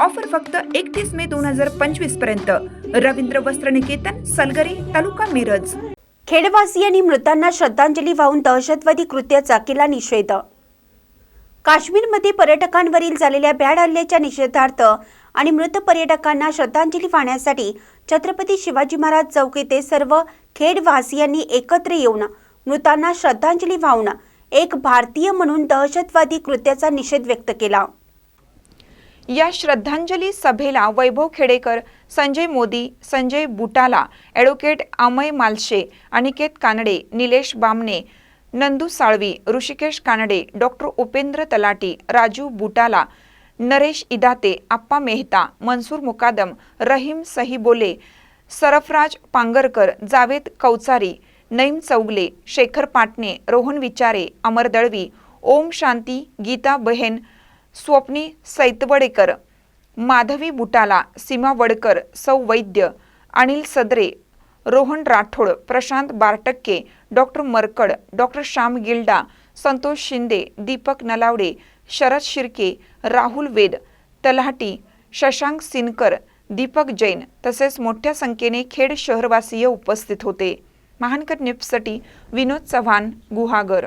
Offer फक्त एकतीस मे दोन हजार पंचवीसपर्यंत. रवींद्र वस्त्र निकेतन सलगरे तालुका मिरज. खेडवासियांनी मृतांना श्रद्धांजली वाहून दहशतवादी कृत्याचा केला निषेध. काश्मीरमध्ये पर्यटकांवरील झालेल्या भ्याड हल्ल्याच्या निषेधार्थ आणि मृत पर्यटकांना श्रद्धांजली वाहण्यासाठी छत्रपती शिवाजी महाराज चौक येथे सर्व खेडवासियांनी एकत्र येऊन मृतांना श्रद्धांजली वाहून एक भारतीय म्हणून दहशतवादी कृत्याचा निषेध व्यक्त केला. या श्रद्धांजली सभेला Vaibhav Khedekar Sanjay Modi Sanjay Butala advocate Amay Malshe Aniket Kanade Nilesh Bamane Nandu Salvi Rishikesh Kanade doctor Upendra Talathi Raju Butala Naresh Idate Appa Mehta Mansoor Mukadam Rahim Sahibole Sarfaraz Pangarkar Javed Kauchari Naeem Chougule Shekhar Patne Rohan Vichare Amar Dalvi Om Shanti Geeta Bahen Swapni Saitwadekar Madhavi Butala Seema Vadkar Sau Vaidya Anil Sadare Rohan Rathod Prashant Bartakke doctor Markad doctor Shyam Gilda Santosh Shinde Deepak Nalawade Sharad Shirke Rahul Ved Talathi Shashank Sinkar Deepak Jain तसेच मोठ्या संख्येने खेड शहरवासीय उपस्थित होते. महानकर निप्ससाठी विनोद चव्हाण गुहागर.